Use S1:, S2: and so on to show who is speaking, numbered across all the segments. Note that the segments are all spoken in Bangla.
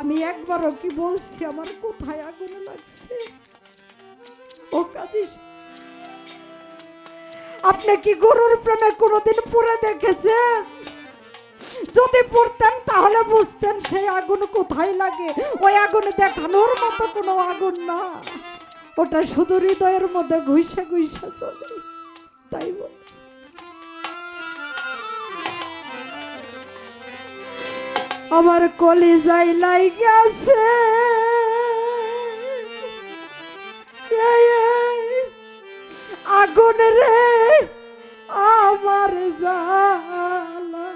S1: আমি একবারও কি বলছি, আমার কোথায় আগুন লাগছে? ও কাজী, আপনি কি গরুর প্রেমে কোনোদিন পড়ে দেখেছেন? যদি পড়তেন তাহলে বুঝতেন সেই আগুন কোথায় লাগে। ওই আগুন দেখানোর মতো কোনো আগুন না। ওটা শুধু হৃদয়ের মধ্যে ঘুষা ঘুষা চলে। তাই বল। আমার কলিজাই লাই গেছে এই, এই, আগুন রে আমার জালা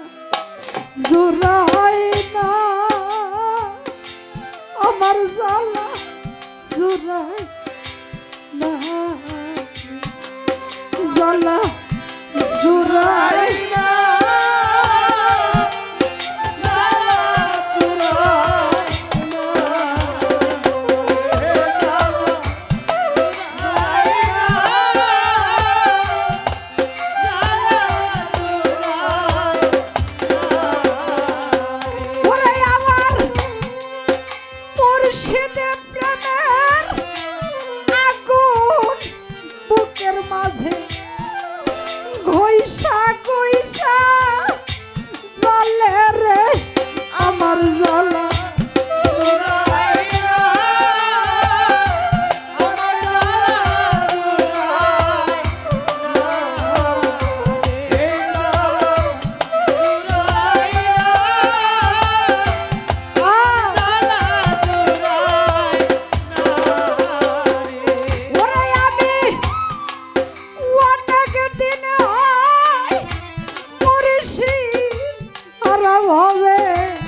S1: জোরাই না। আমার জালা জোরাই আরাম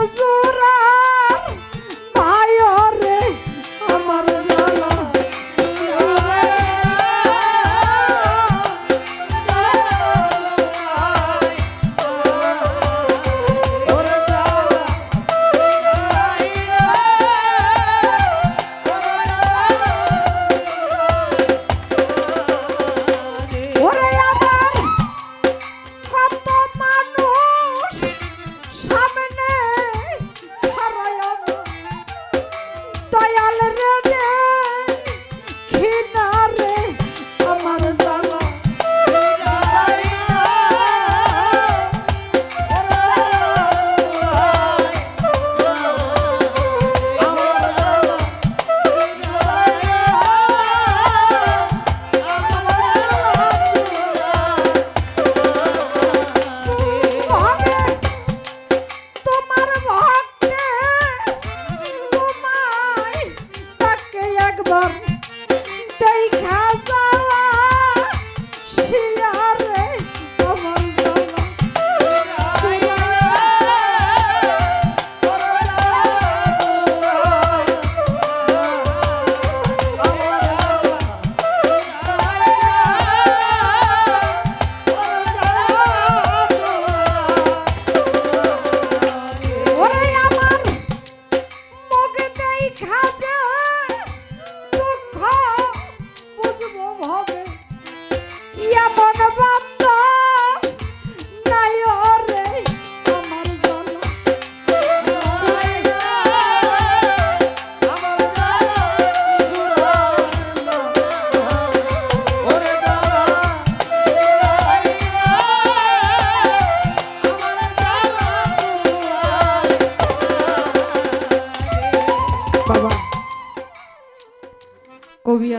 S1: Awesome!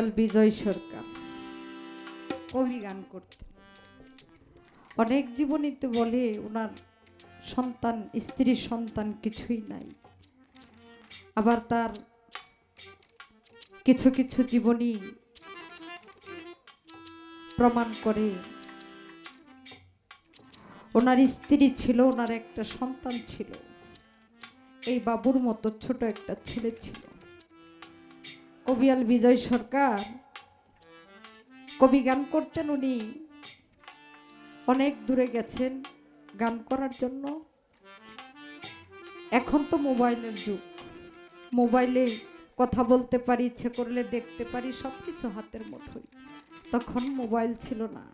S1: কবিয়াল বিজয় সরকার। কবি গান করতে। অনেক জীবনীতে বলে ওনার সন্তান স্ত্রী সন্তান কিছুই নাই। আবার তার কিছু কিছু জীবনী প্রমাণ করে ওনার স্ত্রী ছিল, ওনার একটা সন্তান ছিল। এই বাবুর মতো ছোট একটা ছেলে ছিল। কবিয়াল বিজয় সরকার কবি গান করতেন উনি। অনেক দূরে গেছেন গান করার জন্য। এখন তো মোবাইলের যুগ। মোবাইলে কথা বলতে পারি, ইচ্ছে করলে দেখতে পারি সব কিছু হাতের মুঠোয়। তখন মোবাইল ছিল না।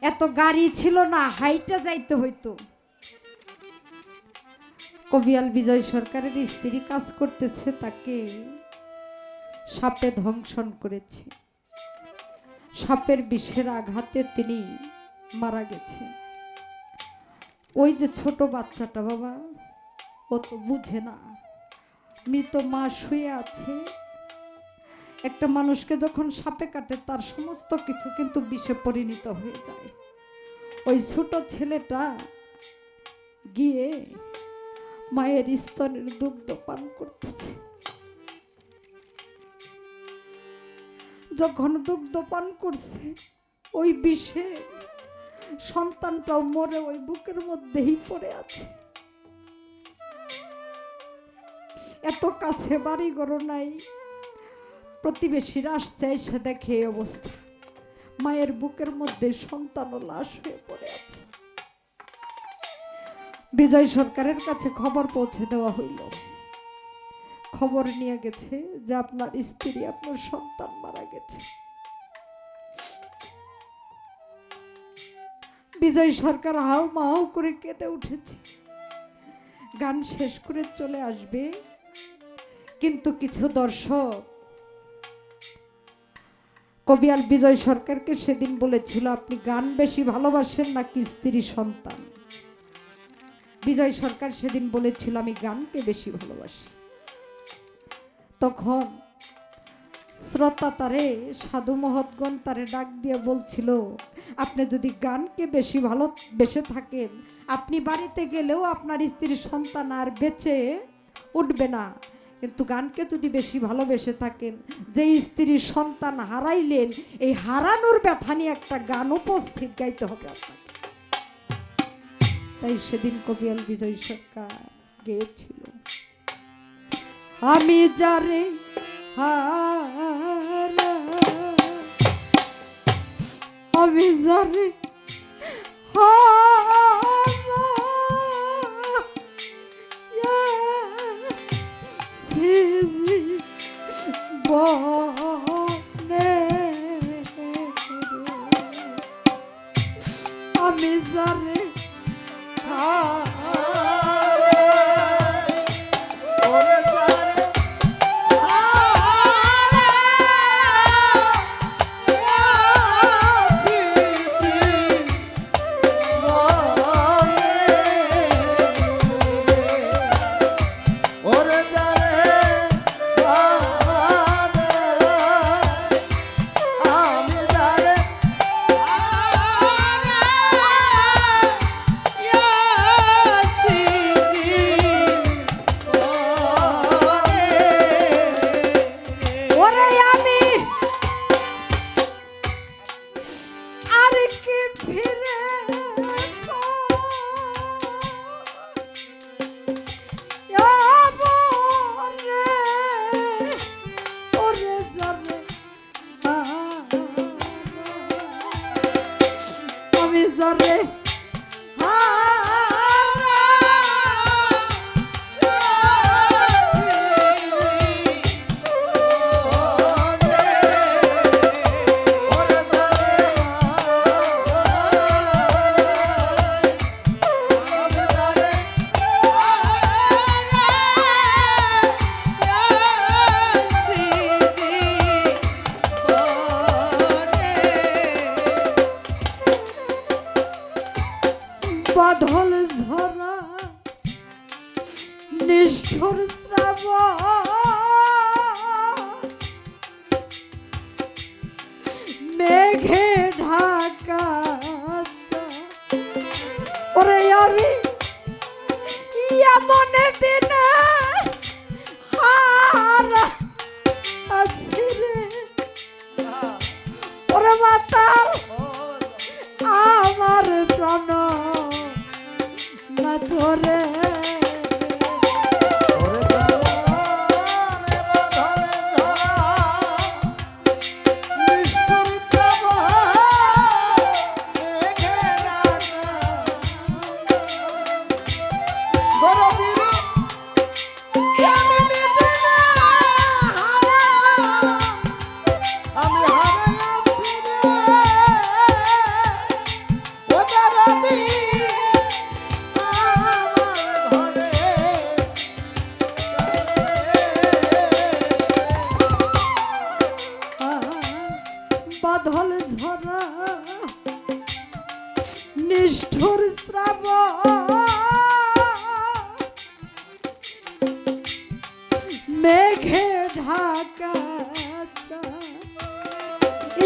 S1: এত গাড়ি ছিল না, হাইটা যাইতে হইতো। কবিয়াল বিজয় সরকারের স্ত্রী কাজ করতেছে তাকে সাপে ধ্বংসন করেছে। সাপের বিষের আঘাতে তিনি মারা গেছে ওই যে ছোট বাচ্চাটা বাবা, ও তো বুঝে না। মৃত মা শুয়ে আছে। একটা মানুষকে যখন সাপে কাটে, তার সমস্ত কিছু কিন্তু বিষে পরিণত হয়ে যায়। ওই ছোট ছেলেটা গিয়ে মায়ের স্তনের দুগ্ধ পান করতেছে। যখন দুগ্ধ পান করছে, ওই বিষে সন্তানটাও মরে ওই বুকের মধ্যেই পড়ে আছে। এত কাছে বাড়ি গড় নাই, প্রতিবেশীরা আসছে এসে দেখে অবস্থা। মায়ের বুকের মধ্যে সন্তানও লাশ হয়ে পড়ে আছে। বিজয় সরকারের কাছে খবর পৌঁছে দেওয়া হইল। খবর নিয়ে গেছে যে আপনার স্ত্রী, আপনার সন্তান মারা গেছে। বিজয় সরকার হাও মাও করে কেঁদে উঠেছে। গান শেষ করে চলে আসবে। কিন্তু কিছু দর্শক কবিয়াল বিজয় সরকারকে সেদিন বলেছিল, আপনি গান বেশি ভালোবাসেন নাকি স্ত্রী, সন্তান? বিজয় সরকার সেদিন বলেছিল, আমি গানকে বেশি ভালোবাসি। তখন শ্রোতা তারে, সাধু মহৎগণ তারে ডাক দিয়ে বলছিল, আপনি যদি গানকে বেশি ভালো বেসে থাকেন, আপনি বাড়িতে গেলেও আপনার স্ত্রীর সন্তান আর বেঁচে উঠবে না। কিন্তু গানকে যদি বেশি ভালোবেসে থাকেন যে স্ত্রীর সন্তান হারাইলেন, এই হারানোর ব্যথা নিয়ে একটা গান উপস্থিত গাইতে হবে আপনাকে। তাই সেদিন কবিয়াল বিজয় সরকার গেয়েছিল। আমি যারে আমি যারে আমি ওরে ইয়া মনে দিন হারা আছি রে। আমার প্রাণ না ধরে মেঘে ঢাকা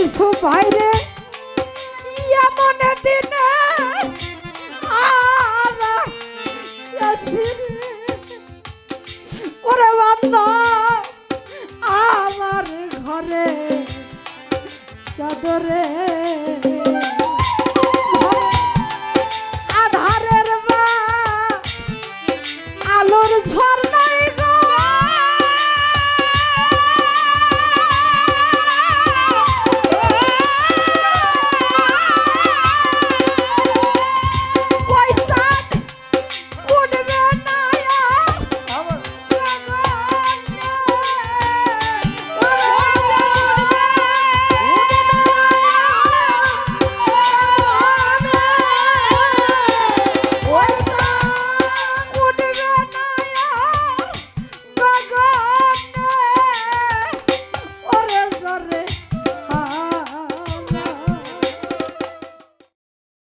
S1: ইসু বাইরে মনে দিনে। ওরে বান্দা আমার ঘরে চাদরে